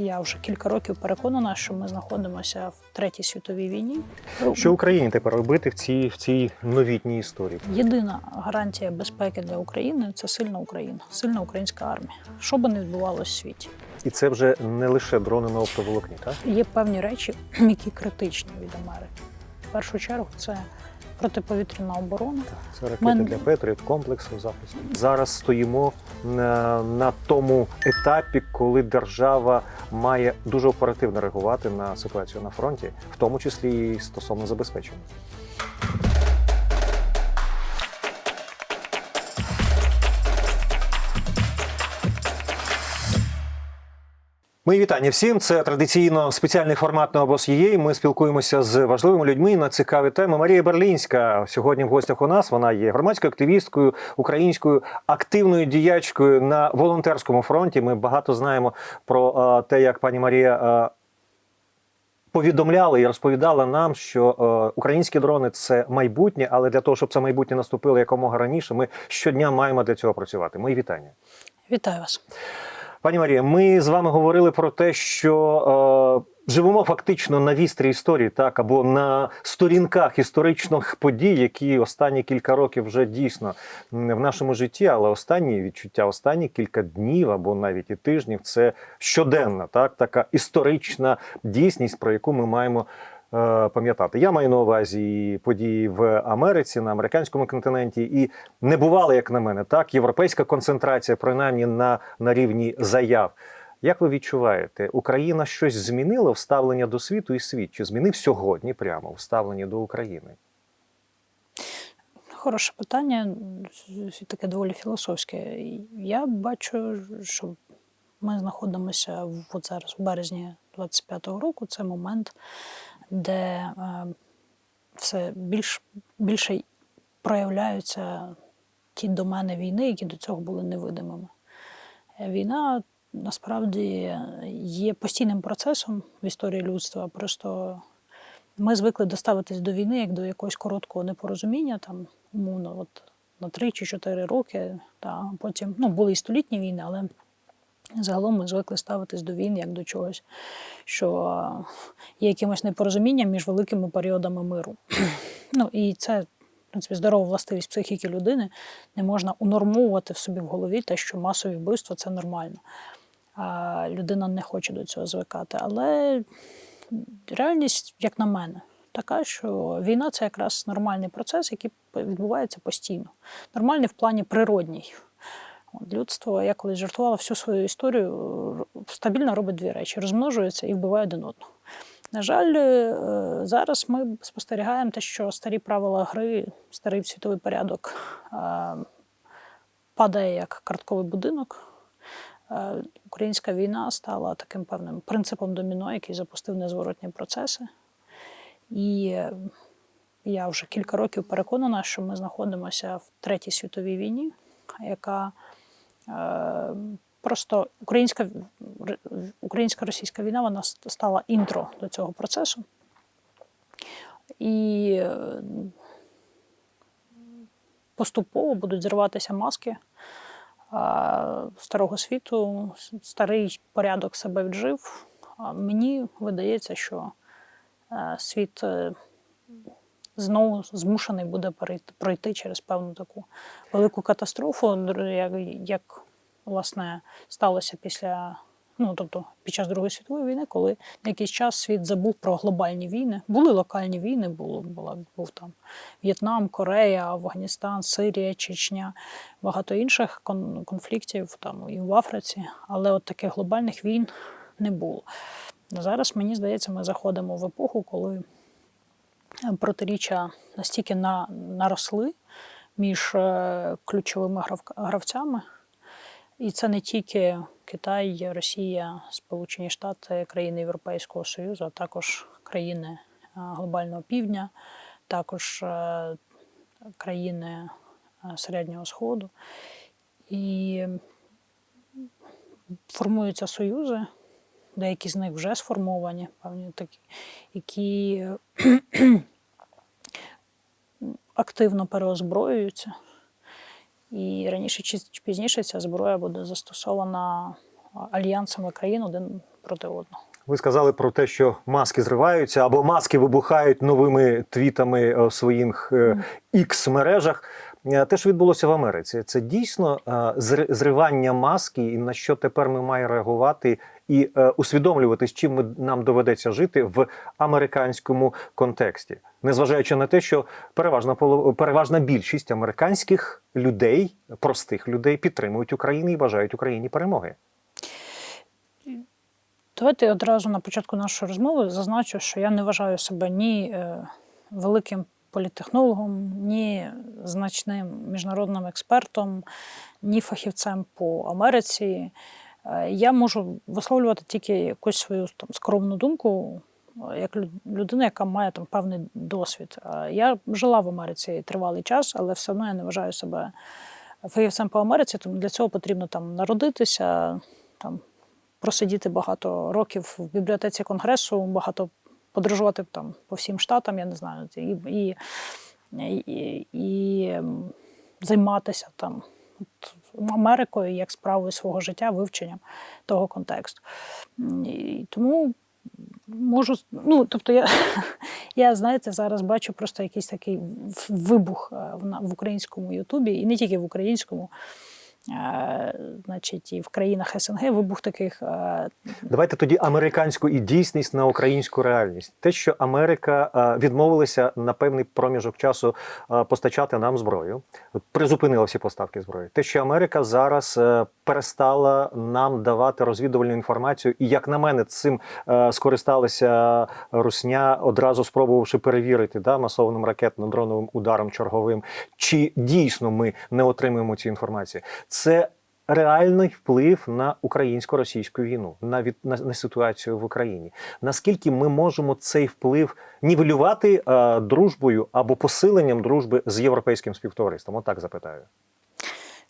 Я вже кілька років переконана, що ми знаходимося в третій світовій війні. Що Україні тепер робити в цій в цій новітній історії? Єдина гарантія безпеки для України це сильна Україна, сильна українська армія. Що би не відбувалося в світі, І це вже не лише дрони на оптоволокні, так? є певні речі, які критичні від Америки. В першу чергу це протиповітряна оборона. Це ракети Мен- для Петріот, комплексу захисту. Зараз стоїмо на, на тому етапі, коли держава має дуже оперативно реагувати на ситуацію на фронті, в тому числі і стосовно забезпечення. Мої вітання всім. Це традиційно спеціальний формат на обос ЄЄ. Ми спілкуємося з важливими людьми на цікаві теми. Марія Берлінська сьогодні в гостях у нас. Вона є громадською активісткою, українською активною діячкою на волонтерському фронті. Ми багато знаємо про е, те, як пані Марія. е, Повідомляла і розповідала нам, що е, українські дрони це майбутнє, але для того, щоб це майбутнє наступило якомога раніше, ми щодня маємо для цього працювати. Мої вітання. Вітаю вас. Пані Марія, ми з вами говорили про те, що е, живемо фактично на вістрі історії, так або на сторінках історичних подій, які останні кілька років вже дійсно м, в нашому житті, але останні відчуття, останні кілька днів або навіть і тижнів це щоденна, так така історична дійсність, про яку ми маємо. Е, Пам'ятати, я маю на увазі події в Америці на американському континенті, і не бувало, як на мене, так європейська концентрація, принаймні на, на рівні заяв. Як ви відчуваєте, Україна щось змінила в ставлення до світу і світ? Чи змінив сьогодні прямо в ставленні до України? Хороше питання, таке доволі філософське. Я бачу, що ми знаходимося от зараз, в березні 25-го року. Це момент, де е, все більш, більше проявляються ті домени війни, які до цього були невидимими. Е, Війна насправді є постійним процесом в історії людства. Просто ми звикли доставитись до війни як до якогось короткого непорозуміння, там, умовно, от на 3 чи 4 роки. Та потім ну, були і столітні війни, але загалом ми звикли ставитись до війн як до чогось, що є якимось непорозумінням між великими періодами миру. ну, і це, в принципі, здорова властивість психіки людини. Не можна унормовувати в собі в голові те, що масові вбивства це нормально. А людина не хоче до цього звикати. Але реальність, як на мене, така, що війна це якраз нормальний процес, який відбувається постійно. Нормальний в плані природній. Людство, я колись жартувала всю свою історію, стабільно робить дві речі: розмножується і вбиває один одного. На жаль, е, зараз ми спостерігаємо те, що старі правила гри, старий світовий порядок е, падає як картковий будинок. Е, Українська війна стала таким певним принципом доміно, який запустив незворотні процеси. І е, я вже кілька років переконана, що ми знаходимося в третій світовій війні, яка е, просто українська українсько російська війна вона стала інтро до цього процесу. І е, поступово будуть зриватися маски старого світу, старий порядок себе віджив. Мені видається, що е, світ е, знову змушений буде пройти через певну таку велику катастрофу, як, як власне сталося після. Ну, тобто під час Другої світової війни, коли якийсь час світ забув про глобальні війни. Були локальні війни, було, була, був там В'єтнам, Корея, Афганістан, Сирія, Чечня, багато інших кон- конфліктів там і в Африці, але от таких глобальних війн не було. Зараз, мені здається, ми заходимо в епоху, коли протиріччя настільки на, наросли між е, ключовими грав- гравцями. І це не тільки Китай, Росія, Сполучені Штати, країни Європейського Союзу, а також країни е, глобального півдня, також е, країни Середнього Сходу. І формуються союзи, деякі з них вже сформовані, певні такі, які активно переозброюються. І раніше чи пізніше ця зброя буде застосована альянсами країн один проти одного. Ви сказали про те, що маски зриваються або маски вибухають новими твітами е, в своїх ікс мережах. Те, що відбулося в Америці, це дійсно е, зривання маски, і на що тепер ми маємо реагувати і е, усвідомлювати, з чим нам доведеться жити в американському контексті, незважаючи на те, що переважна переважна більшість американських людей, простих людей, підтримують Україну і бажають Україні перемоги. Давайте одразу на початку нашої розмови зазначу, що я не вважаю себе ні е, великим політтехнологом, ні значним міжнародним експертом, ні фахівцем по Америці. Е, Я можу висловлювати тільки якусь свою там, скромну думку, е, як людина, яка має там певний досвід. Е, Я жила в Америці тривалий час, але все одно я не вважаю себе фахівцем по Америці, тому для цього потрібно там народитися, там просидіти багато років в бібліотеці конгресу, багато подорожувати там по всім штатам, я не знаю, і, і, і, і ем, займатися там от, Америкою як справою свого життя, вивченням того контексту. І тому можу, ну тобто я, я знаєте, зараз бачу просто якийсь такий вибух е, в, в українському Ютубі, і не тільки в українському. Значить, і в країнах СНГ вибух таких е, Давайте тоді американську і дійсність на українську реальність. Те, що Америка е, відмовилася на певний проміжок часу е, постачати нам зброю, призупинила всі поставки зброї. Те, що Америка зараз перестала нам давати розвідувальну інформацію, і як на мене, цим скористалася Русня, одразу спробувавши перевірити да, масованим ракетно-дроновим ударом черговим, чи дійсно ми не отримуємо цю інформацію. Це реальний вплив на українсько-російську війну, на, від, на, на ситуацію в Україні. Наскільки ми можемо цей вплив нівелювати е, дружбою або посиленням дружби з європейським співтовариством? Отак запитаю.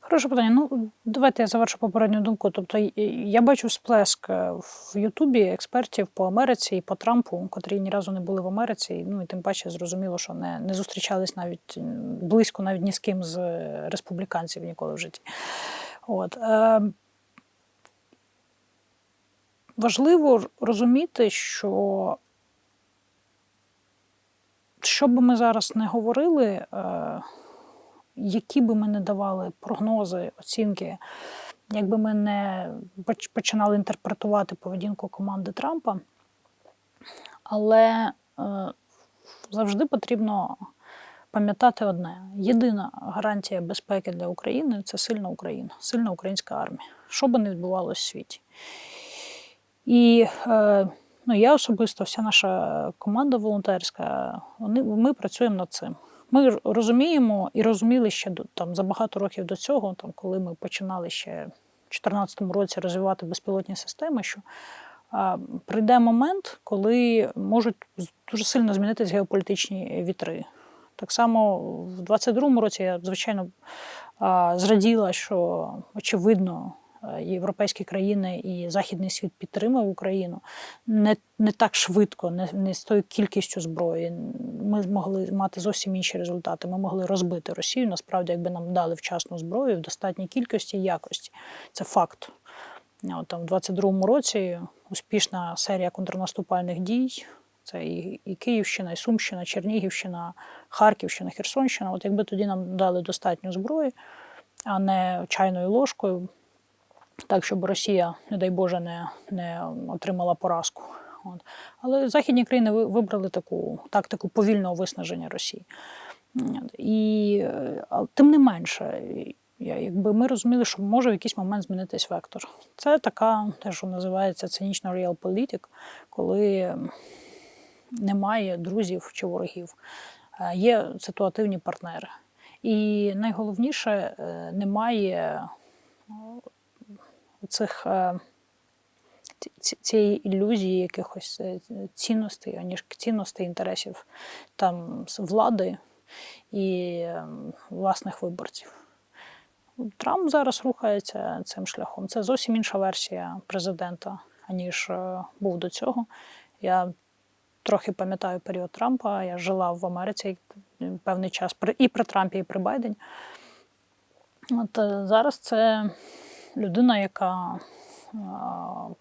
Хороше питання. Ну, давайте я завершу попередню думку. Тобто, я бачу сплеск е, в Ютубі експертів по Америці і по Трампу, котрі ні разу не були в Америці. Ну і тим паче зрозуміло, що не, не зустрічались навіть близько, навіть ні з ким з е, республіканців ніколи в житті. От. Е, важливо розуміти, що що би ми зараз не говорили, які би ми не давали прогнози, оцінки, якби ми не починали інтерпретувати поведінку команди Трампа, але е, завжди потрібно пам'ятати одне: єдина гарантія безпеки для України це сильна Україна, сильна українська армія, що би не відбувалося в світі. І е, ну, я особисто, вся наша команда волонтерська, вони, ми працюємо над цим. Ми розуміємо і розуміли ще там, за багато років до цього, там, коли ми починали ще в 2014 році розвивати безпілотні системи, що а, прийде момент, коли можуть дуже сильно змінитися геополітичні вітри. Так само в 22-му році я, звичайно, зраділа, що очевидно європейські країни і західний світ підтримав Україну не, не так швидко, не, не з тою кількістю зброї. Ми змогли мати зовсім інші результати. Ми могли розбити Росію. Насправді, якби нам дали вчасну зброю в достатній кількості і якості. Це факт. От, там, в 22-му році успішна серія контрнаступальних дій. Це і, і Київщина, і Сумщина, Чернігівщина, Харківщина, Херсонщина. От якби тоді нам дали достатньо зброї, а не чайною ложкою, так, щоб Росія, не дай Боже, не, не отримала поразку. От. Але західні країни вибрали таку тактику повільного виснаження Росії. І е, тим не менше, якби ми розуміли, що може в якийсь момент змінитись вектор. Це така, те, що називається цинічна realpolitik, коли немає друзів чи ворогів, Е, є ситуативні партнери. І найголовніше, е, немає цих е, ці- ці- цієї ілюзії якихось е, цінностей, аніж цінностей інтересів там влади і е, власних виборців. Трамп зараз рухається цим шляхом. Це зовсім інша версія президента, аніж був до цього. Я трохи пам'ятаю період Трампа. Я жила в Америці певний час і при Трампі, і при Байдені. От зараз це людина, яка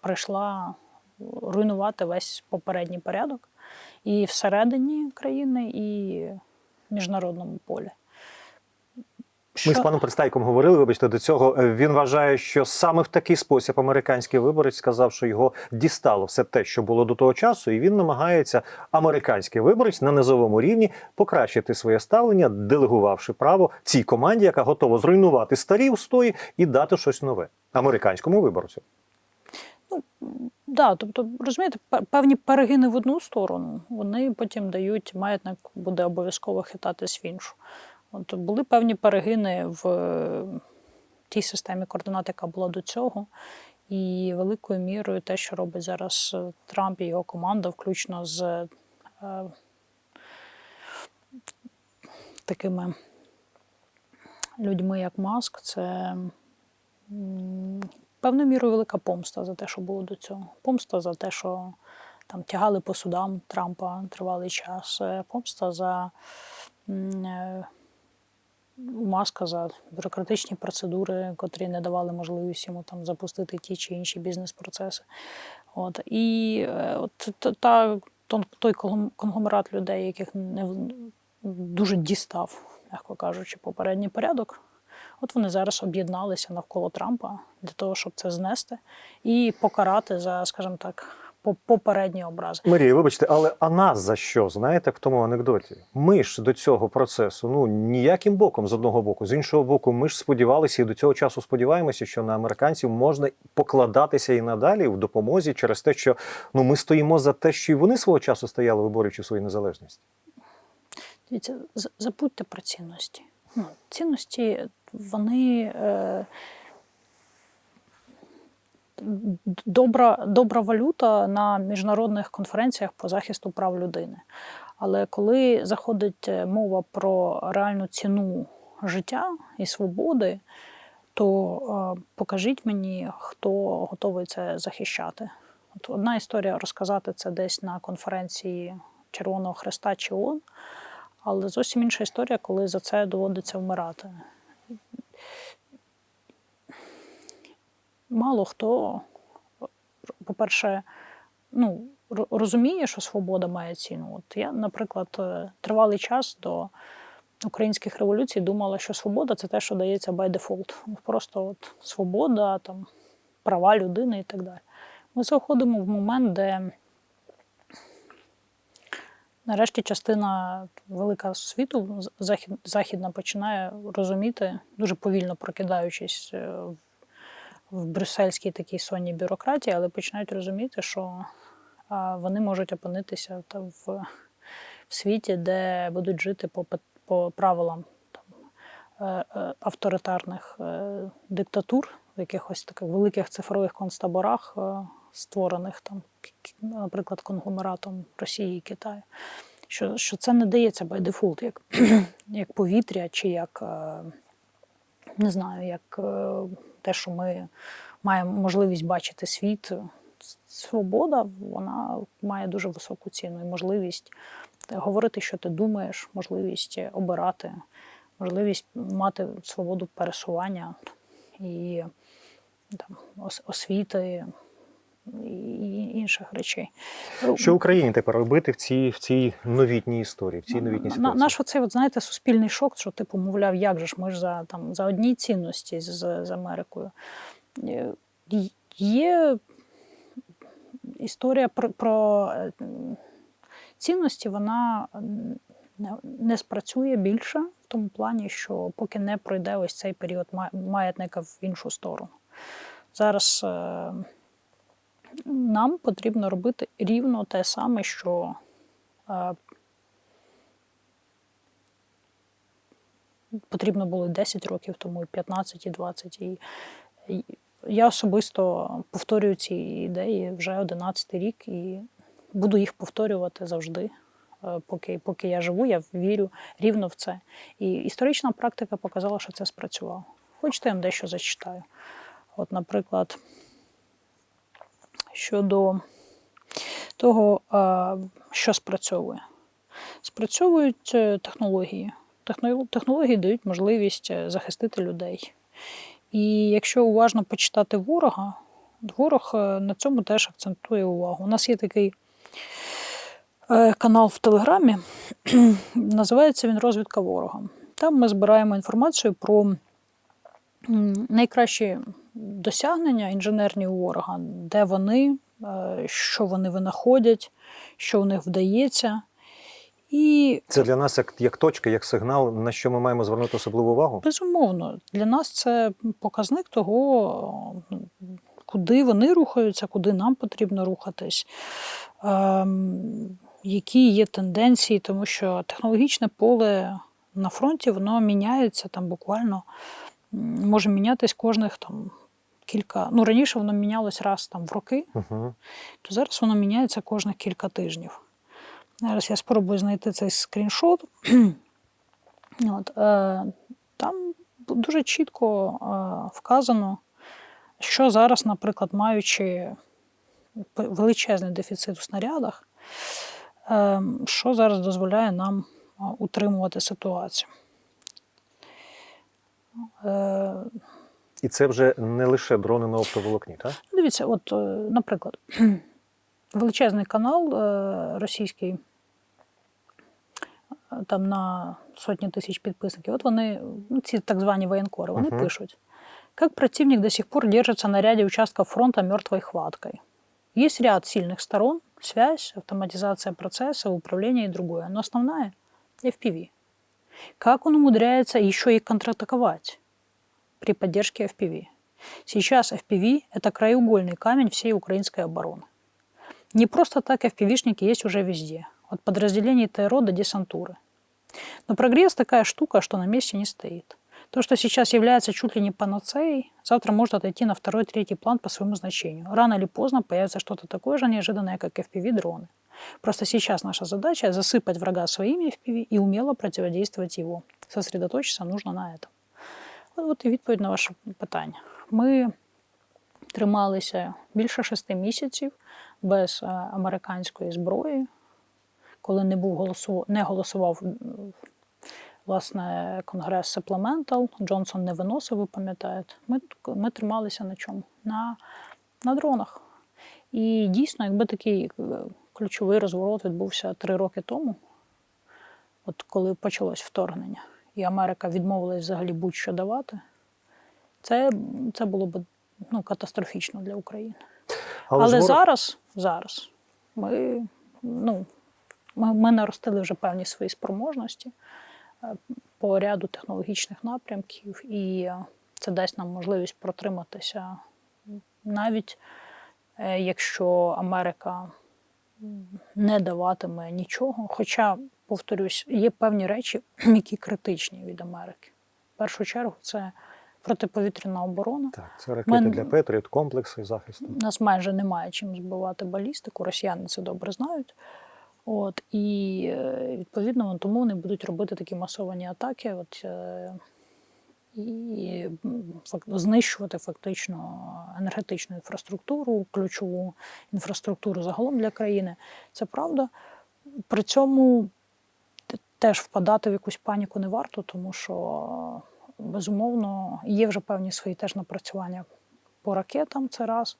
прийшла руйнувати весь попередній порядок і всередині країни, і в міжнародному полі. Ми з паном Пристайком говорили, вибачте, до цього. Е, Він вважає, що саме в такий спосіб американський виборець сказав, що його дістало все те, що було до того часу, і він намагається американський виборець на низовому рівні покращити своє ставлення, делегувавши право цій команді, яка готова зруйнувати старі устої і дати щось нове американському виборцю. Ну Да, тобто, розумієте, певні перегини в одну сторону, вони потім дають, маятник буде обов'язково хитатись в іншу. От були певні перегини в е, тій системі координат, яка була до цього. І великою мірою те, що робить зараз е, Трамп і його команда, включно з е, такими людьми, як Маск, це певною мірою велика помста за те, що було до цього. Помста за те, що там тягали по судам Трампа тривалий час. Е, Помста за е, Маска за бюрократичні процедури, котрі не давали можливість йому там запустити ті чи інші бізнес-процеси. От і е, от та, той конгломерат людей, яких не дуже дістав, м'яко кажучи, попередній порядок. От вони зараз об'єдналися навколо Трампа для того, щоб це знести і покарати за, скажімо так, попередні образи. Марія, вибачте, але а нас за що? Знаєте, в тому анекдоті? Ми ж до цього процесу ну ніяким боком з одного боку, з іншого боку, ми ж сподівалися і до цього часу сподіваємося, що на американців можна покладатися і надалі в допомозі через те, що ну ми стоїмо за те, що і вони свого часу стояли, виборюючи свою незалежність. Дивіться, забудьте про цінності. Ну, цінності, вони. Е, добра, добра валюта на міжнародних конференціях по захисту прав людини. Але коли заходить е, мова про реальну ціну життя і свободи, то е, покажіть мені, хто готовий це захищати. От одна історія розказати це десь на конференції Червоного Хреста чи ООН, але зовсім інша історія, коли за це доводиться вмирати. Мало хто, по-перше, ну, розуміє, що свобода має ціну. От я, наприклад, е, тривалий час до українських революцій думала, що свобода це те, що дається by default. Просто от свобода, там, права людини і так далі. Ми заходимо в момент, де нарешті частина велика світу західна починає розуміти, дуже повільно прокидаючись е, в- брюссельській такій сонній бюрократії, але починають розуміти, що вони можуть опинитися в, в світі, де будуть жити по, по правилам там, е, е, авторитарних е, диктатур, в якихось таких великих цифрових концтаборах, створених там, наприклад, конгломератом Росії і Китаю. Що, що це не дається by default, як, як повітря чи як. Е, не знаю, як е, те, що ми маємо можливість бачити світ. Свобода вона має дуже високу ціну і можливість говорити, що ти думаєш, можливість обирати, можливість мати свободу пересування і там, освіти і інших речей. Що Україні тепер робити в цій в цій новітній історії, в цій новітній ситуації? Наш оцей, от, знаєте, суспільний шок, що типу, мовляв, як же ж ми ж за, там, за одні цінності з, з Америкою. Е, Є історія про, про е, цінності, вона не, спрацює більше в тому плані, що поки не пройде ось цей період маятника в іншу сторону. Зараз е, нам потрібно робити рівно те саме, що е, потрібно було 10 років тому, і 15, і 20. І, і я особисто повторюю ці ідеї вже 11 рік і буду їх повторювати завжди. Е, Поки, поки я живу, я вірю рівно в це. І історична практика показала, що це спрацювало. Хочете, я вам дещо зачитаю. От, наприклад, щодо того, що спрацьовує. Спрацьовують е, технології. Технології дають можливість е, захистити людей. І якщо уважно почитати ворога, Ворог е, на цьому теж акцентує увагу. У нас є такий канал в Телеграмі, називається він Розвідка ворога. Там ми збираємо інформацію про найкращі досягнення інженерні у ворога, де вони, е, що вони винаходять, що у них вдається. І Це для нас як, як точка, як сигнал, на що ми маємо звернути особливу увагу. Безумовно, для нас це показник того, ну, куди вони рухаються, куди нам потрібно рухатись, ем, які є тенденції, тому що технологічне поле на фронті воно міняється там буквально може мінятись кожних там кілька. Ну раніше воно мінялось раз там в роки, Угу. то зараз воно міняється кожних кілька тижнів. Зараз я спробую знайти цей скріншот. От, е, там дуже чітко е, вказано, що зараз, наприклад, маючи величезний дефіцит у снарядах, е, що зараз дозволяє нам е, утримувати ситуацію. Е, І це вже не лише дрони на оптоволокні, так? Дивіться, от, е, наприклад, величезний канал е, російський, там на сотні тисяч підписників. От вони, ну, ці так звані воєнкори, вони Мгм. пишуть, как противник до сих пор держится на ряде участков фронта мертвой хваткой. Есть ряд сильных сторон, связь, автоматизация процесса, управление и другое. Но основная – FPV. Как он умудряется еще и контратаковать при поддержке FPV? Сейчас FPV – это краеугольный камень всей украинской обороны. Не просто так FPV-шники есть уже везде, от подразделений ТРО до десантуры. Но прогресс такая штука, что на месте не стоит. То, что сейчас является чуть ли не панацеей, завтра может отойти на второй, третий план по своему значению. Рано или поздно появится что-то такое же неожиданное, как FPV-дроны. Просто сейчас наша задача засыпать врага своими FPV и умело противодействовать его. Сосредоточиться нужно на этом. От, і відповідь на ваше питання. Ми трималися більше шести місяців без е, американської зброї, коли не був голосу... не голосував власне конгрес Supplemental, Джонсон не виносив, ви пам'ятаєте. Ми, ми трималися на чому? На, на дронах. І дійсно, якби такий е, ключовий розворот відбувся три роки тому, от коли почалось вторгнення, і Америка відмовилась взагалі будь-що давати, це, це було б ну, катастрофічно для України. Але, ворог- зараз, зараз ми, ну, ми, ми наростили вже певні свої спроможності е, по ряду технологічних напрямків, і це дасть нам можливість протриматися навіть е, якщо Америка не даватиме нічого. Хоча, повторюсь, є певні речі, які критичні від Америки. В першу чергу це протиповітряна оборона. Так, це ракети Мен- для Петріот, комплекси захисту. Нас майже немає чим збивати балістику, росіяни це добре знають. От, і е, відповідно тому вони будуть робити такі масовані атаки, от, е, і знищувати фактично енергетичну інфраструктуру, ключову інфраструктуру загалом для країни. Це правда. При цьому теж впадати в якусь паніку не варто, тому що безумовно є вже певні свої теж напрацювання по ракетам. Це раз.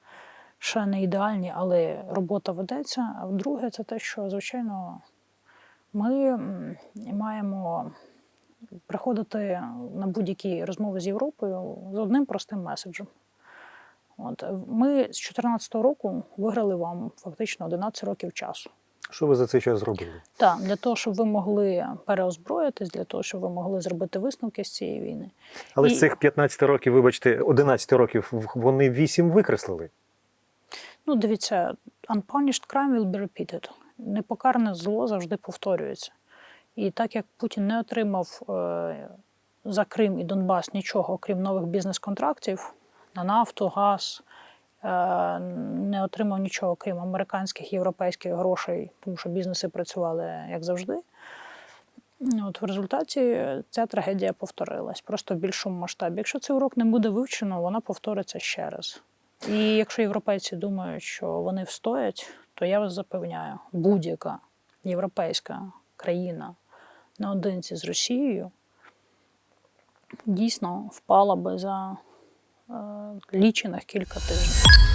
Ще не ідеальні, але робота ведеться. А друге, це те, що звичайно ми маємо приходити на будь-які розмови з Європою з одним простим меседжем. От ми з 2014 року виграли вам фактично 11 років часу. Що ви за цей час зробили? Так, для того, щоб ви могли переозброїтись, для того, щоб ви могли зробити висновки з цієї війни. Але І- з цих 15 років, вибачте, 11 років вони 8 викреслили. Ну, дивіться, unpunished crime will be repeated. Непокарне зло завжди повторюється. І так як Путін не отримав е, за Крим і Донбас нічого, окрім нових бізнес-контрактів на нафту, газ, е, не отримав нічого, крім американських європейських грошей, тому що бізнеси працювали як завжди. От в результаті ця трагедія повторилась просто в більшому масштабі. Якщо цей урок не буде вивчено, вона повториться ще раз. І якщо європейці думають, що вони встоять, то я вас запевняю, будь-яка європейська країна наодинці з Росією дійсно впала би за е, лічених кілька тижнів.